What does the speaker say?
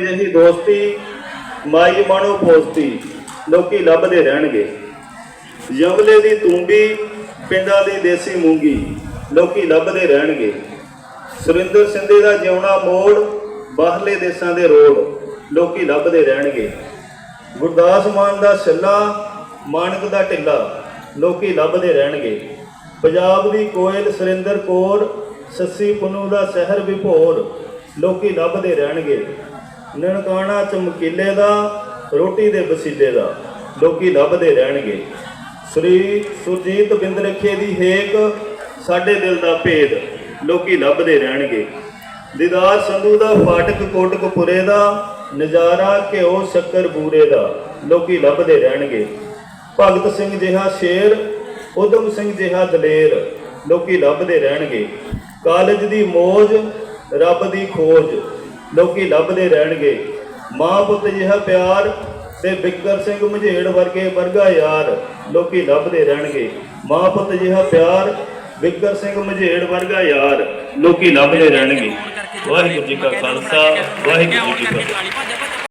ਜਿਹੀ ਦੋਸਤੀ, ਮਾਈ ਮਾਣੋ ਪੋਸਤੀ, ਲੋਕੀ ਲੱਭਦੇ ਰਹਿਣਗੇ। ਯਮਲੇ ਦੀ ਤੂੰਬੀ, ਪਿੰਡਾਂ ਦੀ ਦੇਸੀ ਮੂੰਗੀ, ਲੋਕੀ ਲੱਭਦੇ ਰਹਿਣਗੇ। ਸੁਰਿੰਦਰ ਸਿੰਧੇ ਦਾ ਜਿਉਣਾ ਮੋੜ, ਬਾਹਰਲੇ ਦੇਸ਼ਾਂ ਦੇ ਰੋਡ ਲੋਕੀ ਲੱਭਦੇ ਰਹਿਣਗੇ। ਗੁਰਦਾਸ ਮਾਨ ਦਾ ਛੱਲਾ, ਮਾਨਕ ਦਾ ਢਿੱਲਾ, ਲੋਕੀ ਲੱਭਦੇ ਰਹਿਣਗੇ। ਪੰਜਾਬ ਦੀ ਕੋਇਲ ਸੁਰਿੰਦਰ ਕੌਰ, ਸੱਸੀ ਪੁੰਨੂ ਦਾ ਸ਼ਹਿਰ ਵਿਭੋਰ, ਲੋਕੀ ਲੱਭਦੇ ਰਹਿਣਗੇ। ਨਨਕਾਣਾ ਚਮਕੀਲੇ ਦਾ, ਰੋਟੀ ਦੇ ਵਸੀਲੇ ਦਾ, ਲੋਕੀ ਲੱਭਦੇ ਰਹਿਣਗੇ। ਸ੍ਰੀ ਸੁਰਜੀਤ ਬਿੰਦ ਰਖੇ ਦੀ ਹੇਕ, ਸਾਡੇ ਦਿਲ ਦਾ ਭੇਦ, ਲੋਕੀ ਲੱਭਦੇ ਰਹਿਣਗੇ। ਦੀਦਾਰ ਸੰਧੂ ਦਾ, ਫਾਟਕ ਕੋਟਕਪੁਰੇ ਦਾ, ਨਜ਼ਾਰਾ ਘਿਓ ਸ਼ੱਕਰ ਬੂਰੇ ਦਾ, ਲੋਕੀ ਲੱਭਦੇ ਰਹਿਣਗੇ। ਭਗਤ ਸਿੰਘ ਜਿਹਾ ਸ਼ੇਰ ਉਦਮ ਸਿੰਘ ਜਿਹਾ ਦਲੇਰ, ਲੋਕੀ ਲੱਭਦੇ ਰਹਿਣਗੇ। ਕਾਲਜ ਦੀ ਮੋਜ, ਰੱਬ ਦੀ ਖੋਜ। ਲੋਕੀ ਲੱਭਦੇ ਰਹਿਣਗੇ। ਮਾਂ ਪੁੱਤ ਜਿਹਾ ਪਿਆਰ ਤੇ ਬਿੱਕਰ ਸਿੰਘ ਮਝੇੜ ਵਰਗੇ ਵਰਗਾ ਯਾਰ ਲੋਕੀ ਲੱਭਦੇ ਰਹਿਣਗੇ। ਮਾਂ ਪੁੱਤ ਜਿਹਾ ਪਿਆਰ, ਬਿੱਕਰ ਸਿੰਘ ਮਝੇੜ ਵਰਗਾ ਯਾਰ ਲੋਕੀ ਲੱਭਦੇ ਰਹਿਣਗੇ। ਵਾਹਿਗੁਰੂ ਜੀ ਕਾ ਖਾਲਸਾ, ਵਾਹਿਗੁਰੂ ਜੀ ਕੀ ਫਤਿਹ।